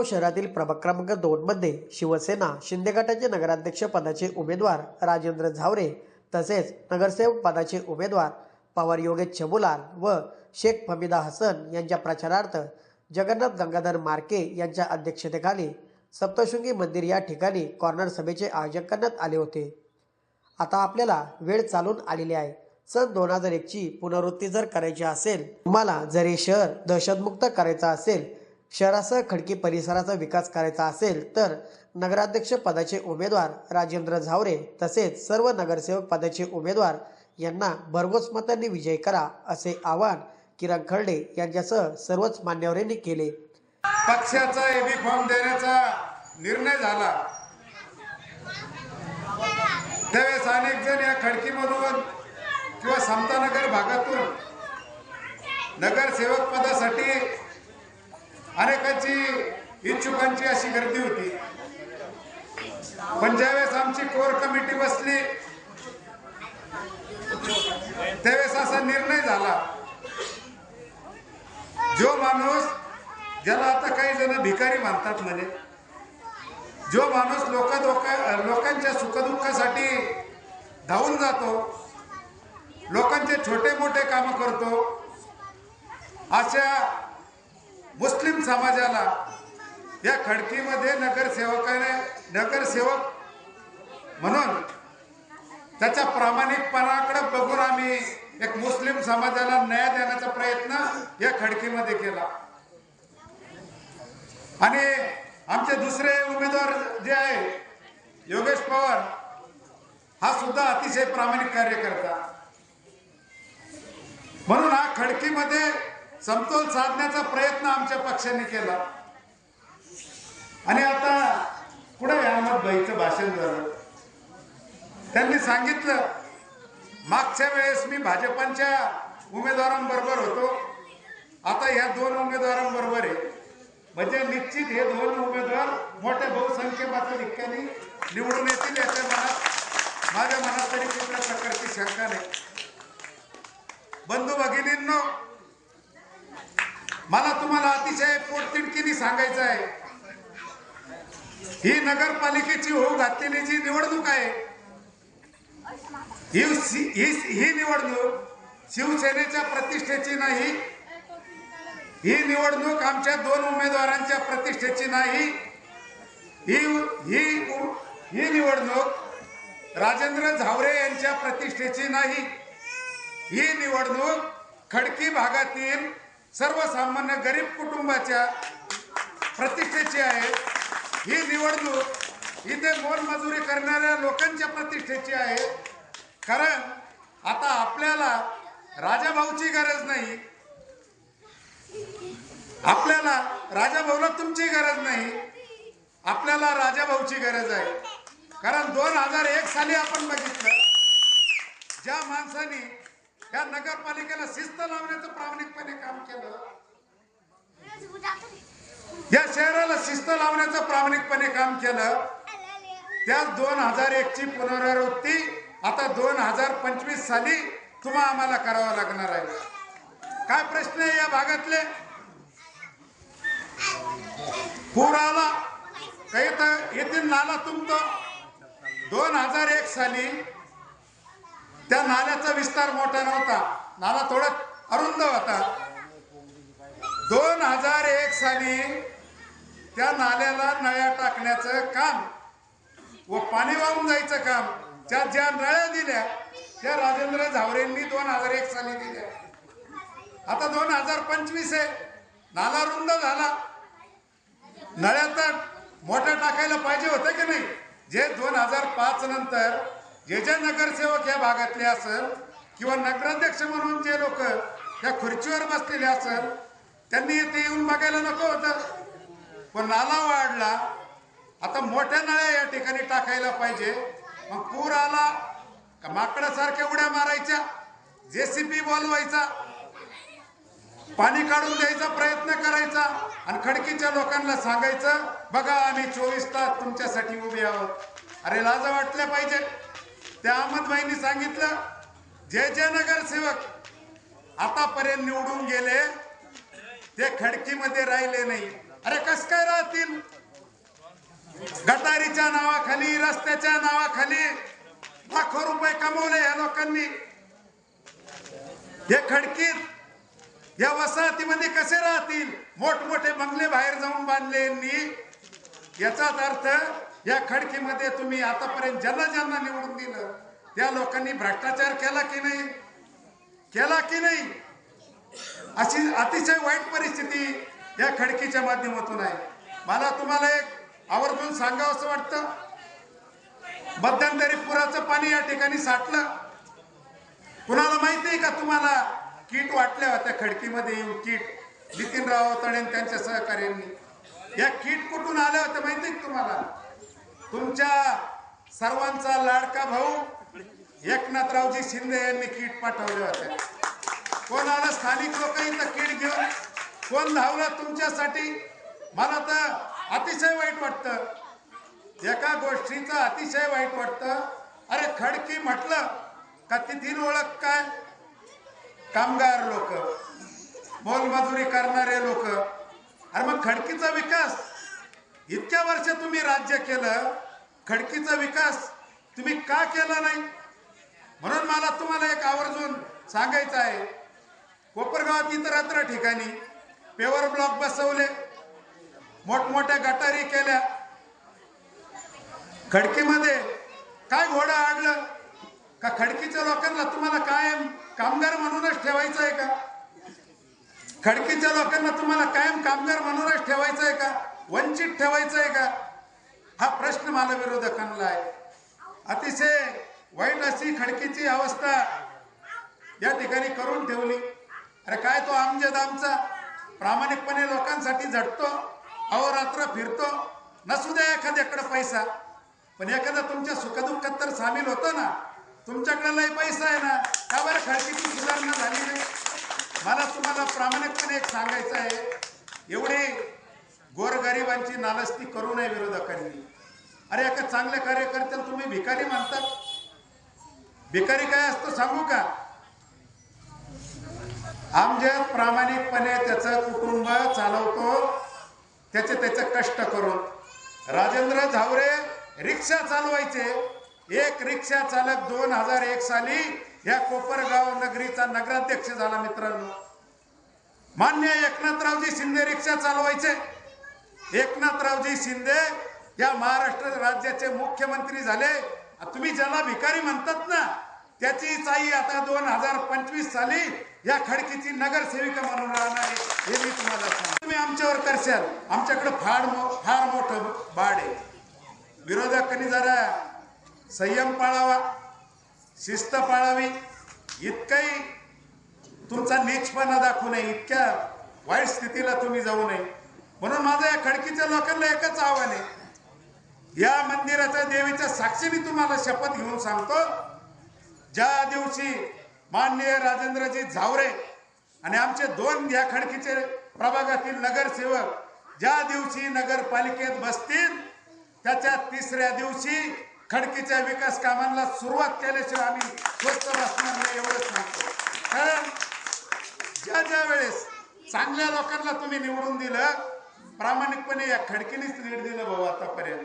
जळगाव शहरातील प्रभाग क्रमांक दोन मध्ये शिवसेना शिंदे गटाचे नगराध्यक्ष पदाचे उमेदवार राजेंद्र झावरे तसेच नगरसेवक पदाचे उमेदवार पवार योगेश चबुलाल व शेख फमिदा हसन यांच्या प्रचारार्थ जगन्नाथ गंगाधर मार्के यांच्या अध्यक्षतेखाली सप्तशृंगी मंदिर या ठिकाणी कॉर्नर सभेचे आयोजन करण्यात आले होते. आता आपल्याला वेळ चालून आलेली आहे. सन दोन हजार एकची पुनरावृत्ती जर करायची असेल तुम्हाला जर हे शहर दहशतमुक्त करायचं असेल शहरासह खडकी परिसराचा विकास करायचा असेल तर नगराध्यक्ष पदाचे उमेदवार राजेंद्र झावरे तसेच सर्व नगरसेवक पदाचे उमेदवार यांना भरघोस मतांनी विजय करा असे आवाहन किरण खर्डे यांच्यासह सर्वच मान्यवरांनी केले. पक्षाचा एबी फॉर्म देण्याचा निर्णय झाला. त्यावेळेस अनेक जण या खडकीमधून किंवा समतानगर भागातून नगरसेवक पदासाठी अनेकांची इच्छुकांची अशी गर्दी होती. पण ज्यावेळेस आमची कोर कमिटी बसली त्यावेळेस असा निर्णय झाला. जो माणूस ज्याला आता काही जण भिकारी मानतात म्हणे जो माणूस लोक लोकांच्या सुखदुःखासाठी धावून जातो लोकांचे छोटे मोठे काम करतो अशा मुस्लिम समाजाला या खडकीमध्ये नगरसेवकाने नगरसेवक म्हणून त्याच्या प्रामाणिकपणाकडे बघून आम्ही एक मुस्लिम समाजाला न्याय देण्याचा प्रयत्न या खडकीमध्ये केला. आणि आमचे दुसरे उमेदवार जे आहे योगेश पवार हा सुद्धा अतिशय प्रामाणिक कार्यकर्ता. म्हणून हा खडकीमध्ये समतोल साधण्याचा प्रयत्न आमच्या पक्षाने केला. आणि आता पुढे अहमदभाईचं भाषण झालं. त्यांनी सांगितलं मागच्या वेळेस मी भाजपांच्या उमेदवारांबरोबर होतो. आता या दोन उमेदवारांबरोबर आहे. म्हणजे निश्चित हे दोन उमेदवार मोठ्या बहुसंख्येच्या ठिकाणी निवडून येतील याच्या मनात माझ्या मनात तरी कुठल्या प्रकारची शंका नाही. बंधू भगिनींनो मला तुम्हाला अतिशय पोटतिडकीने सांगायचं आहे. ही नगरपालिकेची होऊ घातलेली जी निवडणूक आहे ही ही ही निवडणूक शिवसेनेच्या प्रतिष्ठेची नाही ही निवडणूक आमच्या दोन उमेदवारांच्या प्रतिष्ठेची नाही ही ही ही निवडणूक राजेंद्र झावरे यांच्या प्रतिष्ठेची नाही ही निवडणूक खडकी भागातील सर्वसामान्य गरीब कुटुंबाच्या प्रतिष्ठेची आहे. ही निवडणूक इथे मोलमजुरी करणाऱ्या लोकांच्या प्रतिष्ठेची आहे. कारण आता आपल्याला राजाभाऊची गरज नाही. आपल्याला राजाभाऊला तुमची गरज नाही. आपल्याला राजाभाऊची गरज आहे. कारण दोन हजार एक साली आपण बघितलं ज्या माणसाने या नगरपालिकेला शिस्त लावण्याचं प्रामाणिकपणे काम केलं. या शहराला शिस्त लावण्याचं प्रामाणिकपणे काम केलं. त्या दोन हजार एक ची पुनरावृत्ती आता दोन हजार पंचवीस साली तुम्हा आम्हाला करावा लागणार आहे. काय प्रश्न आहे या भागातले? पूर आला. काही तर येथील नाला तुमतो दोन हजार एक साली त्या नाल्याचा विस्तार मोठा नव्हता. नाला थोडा अरुंद होता. दोन हजार एक साली त्या नाल्याला नळ्या टाकण्याचं काम व पाणी वाहून जायचं काम त्या ज्या नळ्या दिल्या त्या राजेंद्र झावरेंनी दोन हजार एक साली दिल्या. आता दोन हजार पंचवीस आहे. नाला रुंद झाला. नळ्या तर मोठ्या टाकायला पाहिजे होतं की नाही? जे दोन हजार पाच नंतर जे जे नगरसेवक या भागातले असेल किंवा नगराध्यक्ष म्हणून जे लोक त्या खुर्चीवर बसलेले असेल त्यांनी इथे येऊन बघायला नको होतं. पण नाला वाढला. आता मोठ्या नळ्या या ठिकाणी टाकायला पाहिजे. मग पूर आला का माकडासारख्या उड्या मारायच्या जेसीबी बोलवायचा पाणी काढून द्यायचा प्रयत्न करायचा आणि खडकीच्या लोकांना सांगायचं बघा आम्ही चोवीस तास तुमच्यासाठी उभे आहोत. अरे लाज वाटल्या पाहिजे त्या अहमदबाईंनी सांगितलं जे जे नगरसेवक. आतापर्यंत निवडून गेले ते खडकीमध्ये राहिले नाही. अरे कस काय राहतील? गटारीच्या नावाखाली रस्त्याच्या नावाखाली लाखो रुपये कमवले या लोकांनी. हे खडकीत या वसाहतीमध्ये कसे राहतील? मोठमोठे बंगले बाहेर जाऊन बांधले यांनी. याचाच अर्थ या खडकीमध्ये तुम्ही आतापर्यंत ज्यांना ज्यांना निवडून दिलं त्या लोकांनी भ्रष्टाचार केला की नाही? केला की नाही? अशी अतिशय वाईट परिस्थिती या खडकीच्या माध्यमातून आहे. मला तुम्हाला एक आवर्जून सांगावं असं वाटतं. मध्यंतरी पुराचं पाणी या ठिकाणी साठलं. कुणाला माहिती आहे का तुम्हाला किट वाटल्या होत्या खडकीमध्ये येऊन किट? नितीनराव तळे आणि त्यांच्या सहकार्यांनी. या किट कुठून आल्या होत्या माहिती आहे का तुम्हाला? तुमच्या सर्वांचा लाडका भाऊ एकनाथरावजी शिंदे यांनी किट पाठवले होते. कोण स्थानिक लोक इथं किट घेऊन कोण धावलं तुमच्यासाठी? मला तर अतिशय वाईट वाटतं. एका गोष्टीचं अतिशय वाईट वाटतं. अरे खडकी म्हटलं का तिथील ओळख काय? कामगार लोक मोलमजुरी करणारे लोक. अरे मग खडकीचा विकास इतक्या वर्ष तुम्ही राज्य केलं खडकीचा विकास तुम्ही का केला नाही? म्हणून मला तुम्हाला एक आवर्जून सांगायचं आहे. कोपरगावात इतरत्र ठिकाणी पेवर ब्लॉक बसवले मोठमोठ्या गटारी केल्या. खडकीमध्ये काय घोडं आडलं? का खडकीच्या लोकांना तुम्हाला कायम कामगार म्हणूनच ठेवायचं आहे का? खडकीच्या लोकांना तुम्हाला कायम कामगार म्हणूनच ठेवायचं आहे का? वंचित ठेवायचं आहे का? हा प्रश्न मला विरोधकांना आहे. अतिशय वाईट अशी खडकीची अवस्था या ठिकाणी करून ठेवली. अरे काय तो आमजेद आमचा? प्रामाणिकपणे लोकांसाठी झटतो अहोरात्र फिरतो. नसू द्या एखाद्याकडे पैसा. पण एखादा तुमच्या सुखदुःखात तर सामील होतो ना. तुमच्याकडे लय पैसा आहे ना. का बरं खडकीची सुधारणा झाली नाही? मला तुम्हाला प्रामाणिकपणे एक सांगायचं आहे. एवढी गोरगरिबांची नालस्ती करू नये विरोधकांनी. अरे एका चांगल्या कार्यकर्त्याला तुम्ही भिकारी म्हणता भिकारी काय असतं सांगू का? आमच्या प्रामाणिकपणे त्याचं कुटुंब चालवतो त्याचे त्याचे कष्ट करून. राजेंद्र झावरे रिक्षा चालवायचे. एक रिक्षा चालक दोन हजार एक साली या कोपरगाव नगरीचा नगराध्यक्ष झाला मित्रांनो. मान्य एकनाथरावजी शिंदे रिक्षा चालवायचे. एकनाथरावजी शिंदे या महाराष्ट्र राज्याचे मुख्यमंत्री झाले. तुम्ही ज्याला भिकारी म्हणतात ना त्याची चाई आता दोन हजार पंचवीस साली या खडकीची नगरसेविका म्हणून राहणार आहे. हे मी तुम्हाला सांग तुम्ही आमच्यावर करशाल. आमच्याकडे फार मो फार मोठं बाड आहे. विरोधकांनी जरा संयम पाळावा शिस्त पाळावी. इतकंही तुमचा नीचपणा दाखवू नये. इतक्या वाईट स्थितीला तुम्ही जाऊ नये. म्हणून माझं या खडकीच्या लोकांना एकच आव्हान आहे. या मंदिराच्या देवीच्या साक्षीने तुम्हाला शपथ घेऊन सांगतो. ज्या दिवशी माननीय राजेंद्रजी झावरे आणि आमचे दोन या खडकीचे प्रभागातील नगरसेवक ज्या दिवशी नगरपालिकेत बसतील त्याच्या तिसऱ्या दिवशी खडकीच्या विकास कामांना सुरुवात केल्याशिवाय आम्ही स्वस्त बसणार नाही एवढंच सांगतो. कारण ज्या ज्या वेळेस चांगल्या लोकांना तुम्ही निवडून दिलं प्रामाणिकपणे या खडकीनेच लीड दिलं भाऊ आतापर्यंत.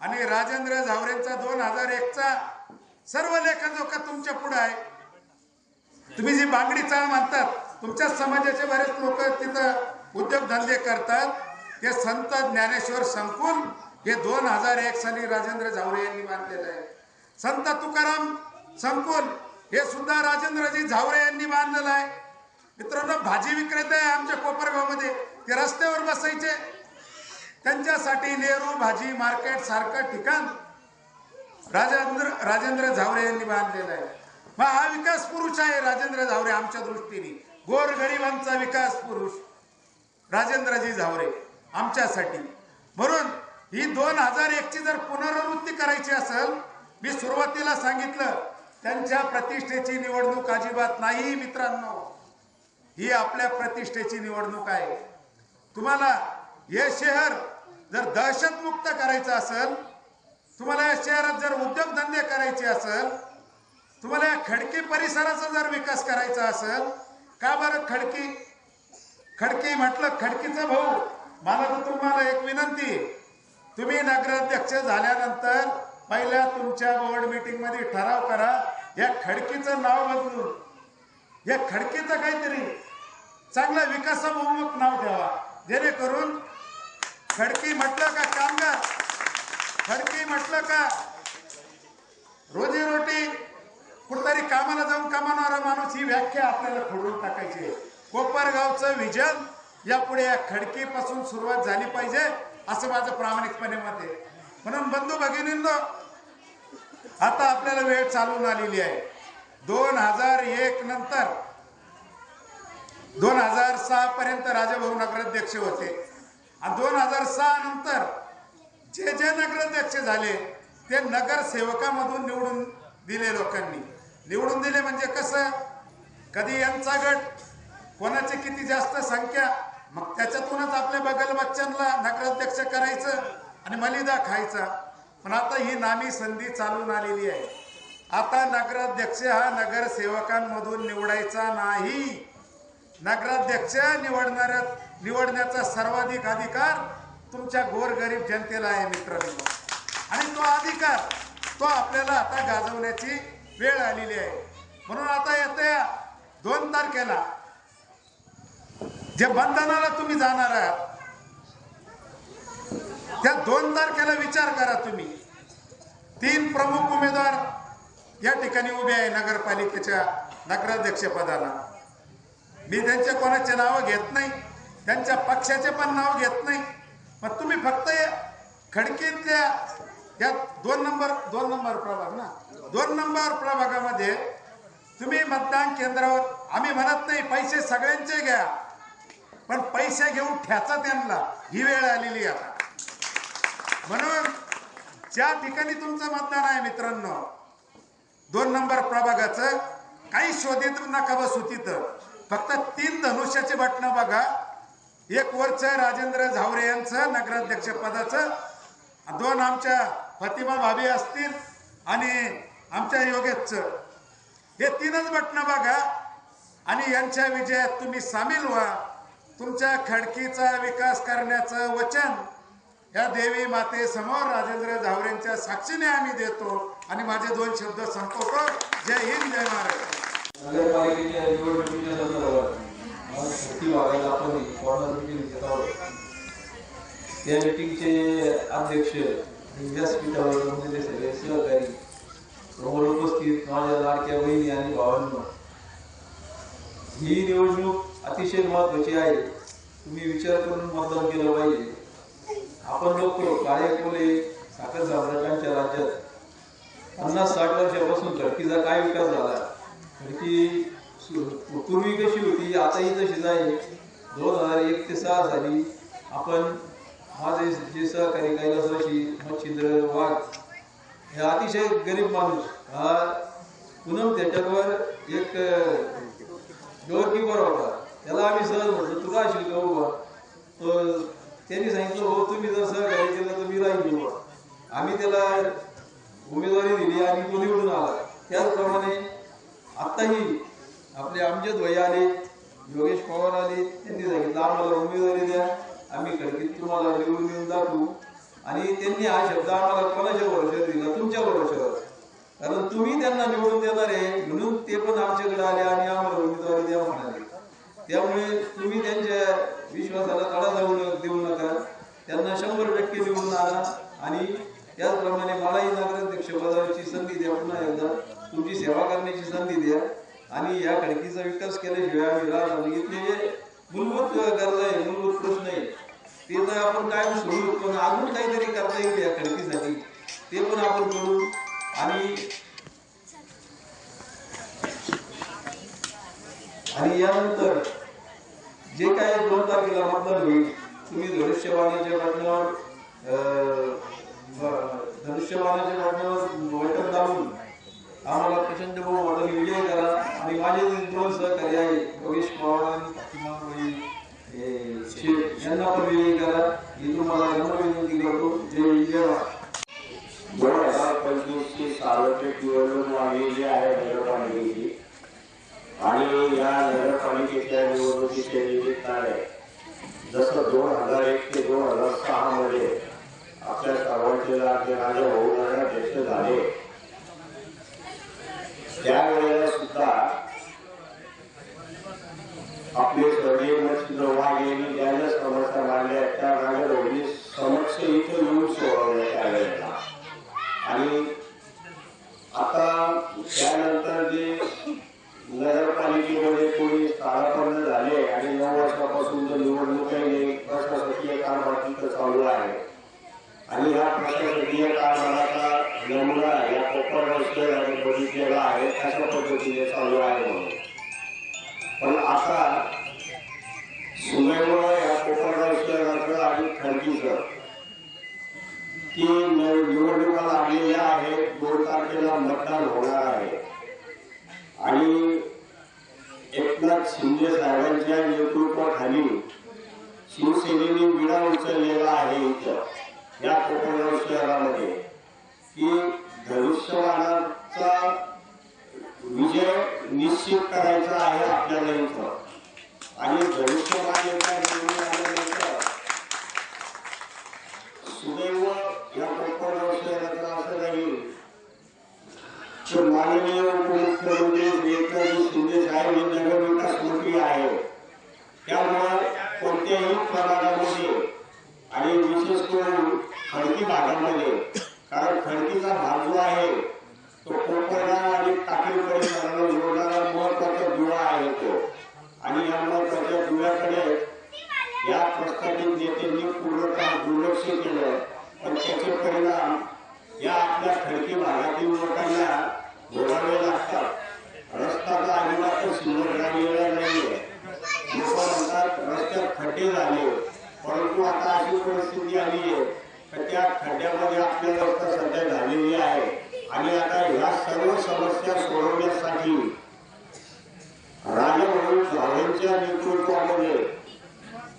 आणि राजेंद्र झावरेंचा दोन हजार एकचा सर्व लेखाजोखा तुमच्यापुढे आहे तुम्ही जी बांगडी चाळ म्हणतात तुमच्या समाजाचे बरेच लोक तिथं उद्योगधंदे करतात. ते संत ज्ञानेश्वर संकुल हे दोन हजार एक साली राजेंद्र झावरे यांनी बांधलेलं आहे. संत तुकाराम संकुल हे सुद्धा राजेंद्रजी झावरे यांनी बांधलेलं आहे. मित्रांनो भाजी विक्रेते आहे आमच्या कोपरगावमध्ये. ते रस्त्यावर बसायचे. त्यांच्यासाठी नेहरू भाजी मार्केट सारखं ठिकाण राजेंद्र राजेंद्र झावरे यांनी बांधलेलं आहे. मग हा विकास पुरुष आहे राजेंद्र झावरे आमच्या दृष्टीने. गोरगरिबांचा विकास पुरुष राजेंद्रजी झावरे आमच्यासाठी. म्हणून ही दोन हजार एकची जर पुनरावृत्ती करायची असेल मी सुरुवातीला सांगितलं त्यांच्या प्रतिष्ठेची निवडणूक अजिबात नाही मित्रांनो. ही आपल्या प्रतिष्ठेची निवडणूक आहे. तुम्हाला हे शहर जर दहशतमुक्त करायचं असेल तुम्हाला या शहरात जर उद्योगधंदे करायचे असेल तुम्हाला या खडकी परिसराचा जर विकास करायचा असेल का बरं खडकी? खडकी म्हटलं खडकीचा भाऊ. मला तर तुम्हाला एक विनंती तुम्ही नगराध्यक्ष झाल्यानंतर पहिल्या तुमच्या बोर्ड मीटिंगमध्ये ठराव करा या खडकीचं नाव बदलून. या खडकीचं काहीतरी चांगलं विकासाभिमुख नाव ठेवा जेणेकरून खडकी म्हटलं का कामगार? खडकी म्हटलं का रोजीरोटी कुठतरी कामाला जाऊन कमावणारा माणूस ही व्याख्या आपल्याला खोडून टाकायची आहे. कोपरगावचं विजन यापुढे या खडकीपासून सुरुवात झाली पाहिजे असं माझं प्रामाणिकपणे मत आहे. म्हणून बंधू भगिनींनो आता आपल्याला वेळ चालून आलेली आहे. दोन हजार एक नंतर दोन हजार सहा पर्यंत राजाभाऊ नगराध्यक्ष होते. आणि दोन हजार सहा नंतर जे जे नगराध्यक्ष झाले ते नगरसेवकामधून निवडून दिले लोकांनी. निवडून दिले म्हणजे कसं? कधी यांचा गट कोणाची किती जास्त संख्या मग त्याच्यातूनच आपल्या बगल बच्चनला नगराध्यक्ष करायचं आणि मलिदा खायचा. पण आता ही नामी संधी चालून आलेली आहे. आता नगराध्यक्ष हा नगरसेवकांमधून निवडायचा नाही. नगराध्यक्ष निवडणाऱ्या निवडण्याचा सर्वाधिक अधिकार तुमच्या गोरगरीब जनतेला आहे मित्रांनो. आणि तो अधिकार तो आपल्याला आता गाजवण्याची वेळ आलेली आहे. म्हणून आता येत्या दोन तारखेला जे बंधनाला तुम्ही जाणार आहात त्या दोन तारखेला विचार करा तुम्ही. तीन प्रमुख उमेदवार या ठिकाणी उभे आहे नगरपालिकेच्या नगराध्यक्षपदाला मी त्यांचे कोणाचे नावं घेत नाही. त्यांच्या पक्षाचे पण नाव घेत नाही. पण तुम्ही फक्त या खडकीतल्या या दोन नंबर दोन नंबर प्रभाग ना? दोन नंबर प्रभागामध्ये तुम्ही मतदान केंद्रावर आम्ही म्हणत नाही पैसे सगळ्यांचे घ्या. पण पैसे घेऊन ठ्याचा त्यांना. ही वेळ आलेली आहे आता. म्हणून ज्या ठिकाणी तुमचं मतदान आहे मित्रांनो दोन नंबर प्रभागाचं काही शोधित नका बसू तिथं. फक्त तीन धनुष्याचे बटणं बघा. एक वरचं राजेंद्र झावरे यांचं नगराध्यक्ष पदाचं. दोन आमच्या प्रतिमा भाभी असतील आणि आमच्या योगेशचं. हे तीनच बटणं बघा. आणि यांच्या विजयात तुम्ही सामील व्हा. तुमच्या खडकीचा विकास करण्याचं वचन या देवी माते समोर राजेंद्र झावरेंच्या साक्षीने आम्ही देतो. आणि माझे दोन शब्द संपवतो. जय हिंद जय महाराष्ट्र. नगरपालिकेच्या निवडणुकीच्या संदर्भात आज वागायला आपण कॉर्नर मीटिंग घेत आहोत. त्या मीटिंगचे अध्यक्ष व्यासपीठावर जमलेले सगळे सहकारी समोर उपस्थित माझ्या लाडक्या बहिणी आणि भावांना. ही निवडणूक अतिशय महत्वाची आहे. तुम्ही विचार करून मतदान केलं पाहिजे. आपण लोक काळे साखर सम्राटांच्या राज्यात पन्नास साठ वर्षापासून धडकीचा काय विकास झाला? धडकी पूर्वी कशी होती आताही तशी नाही दोन हजार एक ते सहा साली आपण माझे जे सहकारी कैलासवाशी मच्छिंद्र वाघ हे अतिशय गरीब माणूस. हा पुनम त्याच्यावर एक डोअरकीपर होता. त्याला आम्ही सहज म्हटलं तुला असेल का उभा? त्यांनी सांगितलं हो तुम्ही जर सहकार्य केलं तर मी राहील उभा आम्ही त्याला उमेदवारी दिली आणि तो निवडून आला. त्याचप्रमाणे आत्ताही आपले अमजद भाई आले योगेश पवार आले त्यांनी सांगितलं आम्हाला उमेदवारी द्या आम्ही खडकीत तुम्हाला निवडून येऊन दाखवू. आणि त्यांनी हा शब्द आम्हाला कोणाच्या भरोशावर दिला? तुमच्या भरोशावर कारण तुम्ही त्यांना निवडून देणार आहे म्हणून ते पण आमच्याकडे आले आणि आम्हाला उमेदवारी द्या म्हणाले. त्यामुळे तुम्ही त्यांच्या विश्वासाला तडा जाऊ देऊ नका. त्यांना शंभर टक्के निवडून आणा. आणि त्याचप्रमाणे मलाही नगराध्यक्ष पदाची संधी द्या पुन्हा एकदा. तुमची सेवा करण्याची संधी द्या. आणि या खडकीचा विकास केल्याशिवाय आम्ही इथले जे मूलभूत गरज आहे मूलभूत प्रश्न आहे ते तर आपण काय सोडू पण अजून काहीतरी करता येईल या खडकीसाठी. ते पण आपण करू आणि आणि यानंतर जे काय दोन तारखेला मतदान होईल तुम्ही धनुष्यबाणाच्या बातम्यावर अं, बातम्यावर धनुष्यबाणाच्या बटणावर दाबून आम्हाला प्रचंड भाऊ वाढून विजय करा आणि माझे दोन सहकारी आहे योगेश पवार यांना पण विजय करा ही तुम्हाला जन्म विनंती करतो जय विजय दोन हजार जी आहे आणि या नगरपालिकेच्या निवडणुकीचे निमित्त आहे दोन हजार एक ते दोन हजार सहा मध्ये आपल्या सर्वांचे राजे भाऊ अध्यक्ष झाले. मतदान होणार आहे. आणि एकनाथ शिंदे साहेबांच्या नेतृत्वाखाली शिवसेनेने विडा उचललेला आहे इथं या कोपरगाव शहरामध्ये की धनुष्यबाणाचा विजय निश्चित करायचा आहे आपल्याला इथं. आणि धनुष्यबाण एकदा निवडून आल्यानंतर सुदैव या कोकण शहराचं असं राहील की माननीय उपमुख्यमंत्री श्री एकनाथ शिंदे साहेब हे नगर मंत्री आहे. त्यामुळे कोणत्याही प्रभागामध्ये आणि विशेष करून खडकी भागामध्ये कारण खडकीचा भाग जो आहे तो कोकणा आणि टाकळी परिसराला जोडणारा महत्त्वाचा दुवा आहे तो. आणि या महत्त्वाच्या दुव्याकडे या प्रस्थापित नेत्यांनी पूर्णतः दुर्लक्ष केलं. पण त्याचे परिणाम या आपल्या खडकी भागातील लोकांना भोगावे लागतात रस्ता तर सुंदर शिल्लक राहिलेला नाहीये लोक म्हणतात रस्त्यात खड्डे झाले परंतु आता अशी परिस्थिती आली आहे. तर त्या खड्ड्यामध्ये आपल्या रस्ता सध्या झालेली आहे आणि आता ह्या सर्व समस्या सोडवण्यासाठी राजभवन झाडांच्या नेतृत्वामध्ये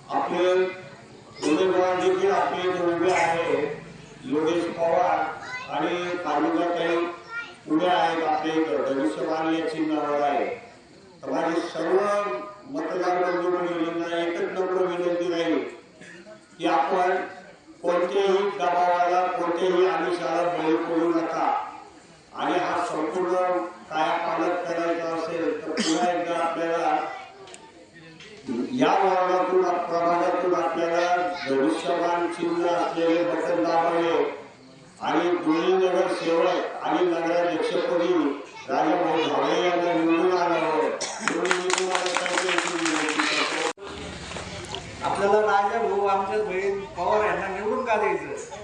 आपले उमेदवार देखील आपले उभे आहे योगेश पवार आणि पांडुगाताई पुढे आहेत आपल्या इथं धनुष्यबाण या चिन्हावर आहे. तर माझी सर्व मतदार बंधू एकच नम्र विनंती राहील की आपण कोणत्याही दबावाला कोणत्याही आमिषाला बळी पडू नका. आणि हा संपूर्ण काय पालक करायचा असेल तर पुन्हा एकदा आपल्याला या वर्गातून प्रभागातून आपल्याला भविष्यवान चिन्ह असलेले बटन दाबावे आणि दोन्ही नगर सेवक आणि नगराध्यक्षपदी राजाभाऊ झाले यांना निवडून आणावं. आपल्याला राजा भाऊ आमच्या बहीण पवार यांना निवडून का द्यायचं?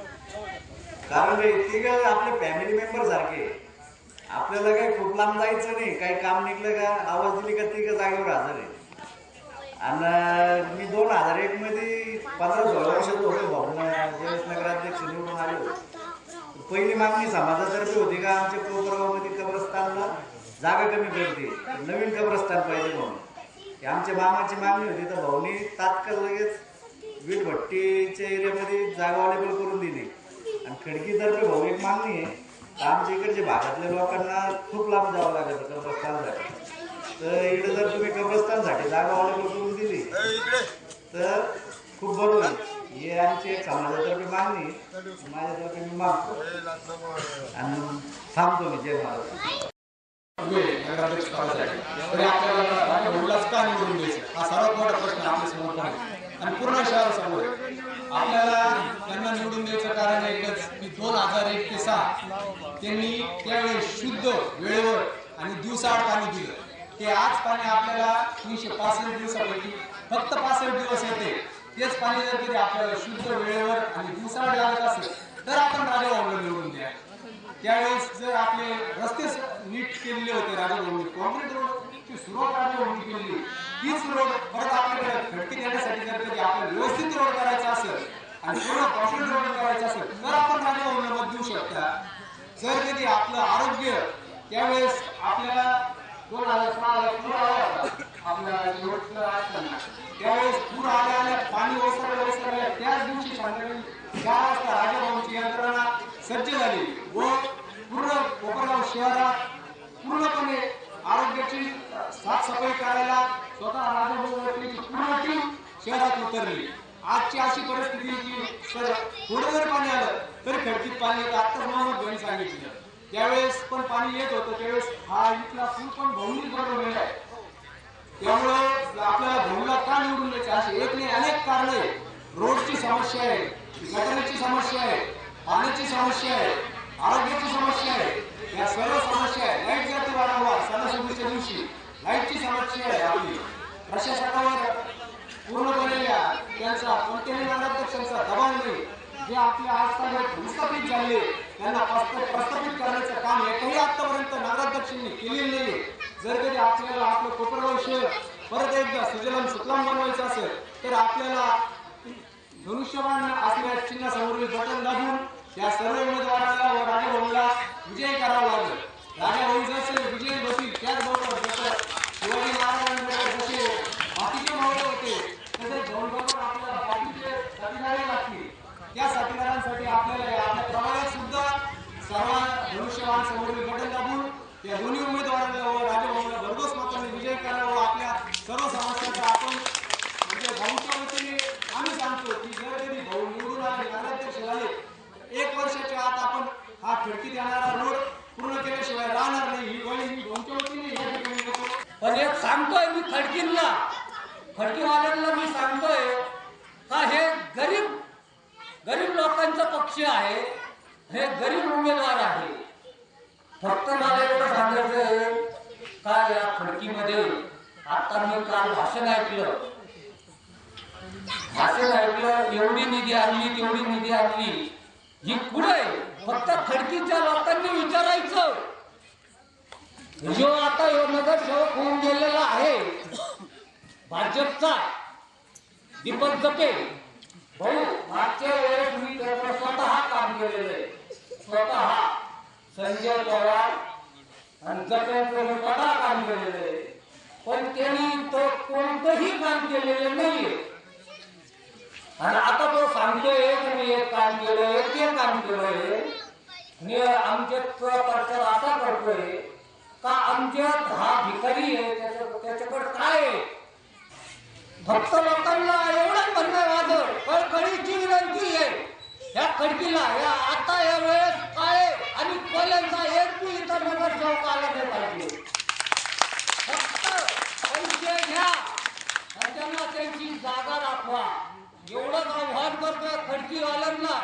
कारण ते काय आपले फॅमिली मेंबर सारखे. आपल्याला काही खूप लांब जायचं नाही. काही काम निघलं का आवाज दिली का ते का जागेवर हजर आहे. आणि मी दोन हजार एक मध्ये पंधरा सोळा वर्षात होतो. भाऊ ज्यावेळेस नगराध्यक्ष निवडून आले. होते. पहिली मागणी समाजातर्फे होती का? आमच्या कोपरगावमध्ये कब्रस्तानला जागा कमी करते नवीन कब्रस्तान पाहिजे म्हणून. आमच्या मामाची मागणी होती. तर भाऊनी तात्काळ लगेच वीटभट्टीच्या एरियामध्ये जागा अवेलेबल करून दिली. आणि खडकीतर्फे भाऊ एक मागणी आहे. तर आमच्या इकडच्या भागातल्या लोकांना खूप लांब जावं लागतं कब्रस्तानसाठी. तर इकडे जर तुम्ही कब्रस्तानसाठी जागा अवेलेबल करून दिली तर खूप बरं होईल. हे समाजातर्फे मागणी माझ्यातर्फे मी मागतो. आणि थांबतो मी जय महाराज नगराध्यक्ष का निवडून द्यायचं हा सर्वात मोठा प्रश्न आपल्यासमोर आणि पूर्ण शहरासमोर आपल्याला त्यांना निवडून द्यायचं कारण एकच की दोन हजार एक ते सहा त्यांनी त्यावेळेस शुद्ध वेळेवर आणि दिवसाआड पाणी दिलं. ते आज पाणी आपल्याला तीनशे पासष्ट दिवसापैकी फक्त पासष्ट दिवस येते. तेच पाणी जर कधी आपल्याला शुद्ध वेळेवर आणि दिवसाआड लागत असेल तर आपण राजा राजाभाऊला निवडून द्या. त्यावेळेस जर आपले रस्ते नीट केलेले होते राजा राजाभाऊंनी कॉन्क्रीट रोडची सुरुवात राजाभाऊंनी केली तीच रोड परत आपल्याकडे खडकी देण्यासाठी जर कधी आपल्याला व्यवस्थित रोड करायचा असेल आणि पूर्ण कॉन्क्रीट रोड करायचा असेल तर आपण राजा राजाभाऊंना मत देऊ शकता. जर कधी आपलं आरोग्य त्यावेळेस आपल्याला दोन हजार सहाला हजार आपल्या निवडणुकीला असताना त्यावेळेस पूर आल्या आल्या पाणी ओसरल्या ओसरल्या त्याच दिवशी संध्याकाळी चार वाजता राजाभाऊंची यंत्रणा सज्ज झाली व पूर्ण कोपरगाव शहरात पूर्णपणे आरोग्याची साफसफाई करायला स्वतः राजाभाऊ पूर्ण टीम शहरात उतरली. आजची अशी परिस्थिती की सर थोडं जर पाणी आलं तरी खडकीत पाणी येतं. आत्ताच म्हणून भाईने सांगितलं. त्यावेळेस पण पाणी येत होतं त्यावेळेस हा इथला पूर पण भाऊनीच बरोबर आहे. त्यामुळं आपल्याला भाऊला का निवडून द्यायचं? अशी एक नाही अनेक कारण. आहे रोडची समस्या आहे गटराची समस्या आहे पाण्याची समस्या आहे आरोग्याची समस्या आहे या सर्व समस्या आहे. लाइट जाते वारंवार सणासुदीच्या दिवशी. लाईटची समस्या आहे आपली. प्रशासनावर पूर्णपणे या- त्यांचा कोणत्याही नगराध्यक्षांचा दबाव नाही. जे आपल्या आस्थानात विस्थापित झाले त्यांना प्रस्थापित करण्याचं काम एकही आतापर्यंत नगराध्यक्षांनी केलेलं नाही जर कधी आपल्याला आपलं कोपरगाव शहर परत एकदा सुजलाम सुफलाम बनवायचं असेल तर आपल्याला धनुष्यबाण असलेल्या चिन्हासमोरील बटन दाबून त्या सर्व उमेदवाराला व राजभवनला विजय करावा लागेल राजाभाऊ जसे विजय होतील त्याचबरोबर जसं शिवाजी महाराजांबरोबर जसे बाकीचे मावळे होते तसे भाऊंबरोबर आपल्याला बाकीचे साथीदारही लागतील त्या साथीदारांसाठी आपल्याला या आपल्या प्रभागात सुद्धा सर्व धनुष्यबाण समोरील बटन दाबून या दोन्ही उमेदवारांना व राजाभाऊला भरघोस मतांनी विजय करावा व आपल्या सर्व समस्यांचा आपण म्हणजे भाऊच्या वतीने आम्ही सांगतो की जर कधी भाऊ निवडून आले नगराध्यक्ष झाले एक वर्षाच्या आत आपण हा खडकी देणारा रोड पूर्ण केल्याशिवाय राहणार नाही ही ग्वाही मी भाऊच्या वतीने या ठिकाणी देतो पण एक फटकींना फटकीवाल्यांना खडकीवाल्यांना मी सांगतोय का हे गरीब गरीब लोकांचा पक्ष आहे हे गरीब उमेदवार आहे. फक्त मला एवढं सांगायचं का या खडकीमध्ये आता मी काल भाषण ऐकलं. भाषण ऐकलं एवढी निधी आणली तेवढी निधी आणली. ही पुढे फक्त खडकीच्या लोकांनी विचारायचं. जो आता यो नगरसेवक होऊन गेलेला आहे भाजपचा दीपक जपे भाऊ मागच्या वेळेस मी स्वतः काम केलेलं आहे. स्वतः संजय पवार आणि जपेंचं स्वतः काम केलेलं आहे. पण त्यांनी तो कोणतंही काम केलेलं नाहीये. आणि आता तो सांगतोय की मी एक काम केलंय ते काम केलंय. आमच्या प्रचार असा करतोय. का आमच्यात हा भिकारी आहे? त्याच्याकडे काय आहे? फक्त लोकांना एवढं म्हणणं वादळ माझं. कळकळीची विनंती आहे. या खडकीला या आता या वेळेस काय आणि पहिल्यांदा एक बी इतर नगर चौक आला नाही पाहिजे. फक्त पैसे घ्या. त्यांना त्यांची जागा दाखवा एवढंच आव्हान करतोय खडकीवाल्यांना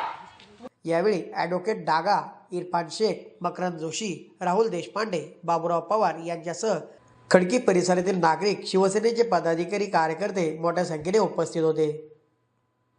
यावेळी ॲडव्होकेट डागा इरफान शेख मकरंद जोशी राहुल देशपांडे बाबूराव पवार यांच्यासह खडकी परिसरातील नागरिक शिवसेनेचे पदाधिकारी कार्यकर्ते मोठ्या संख्येने उपस्थित होते.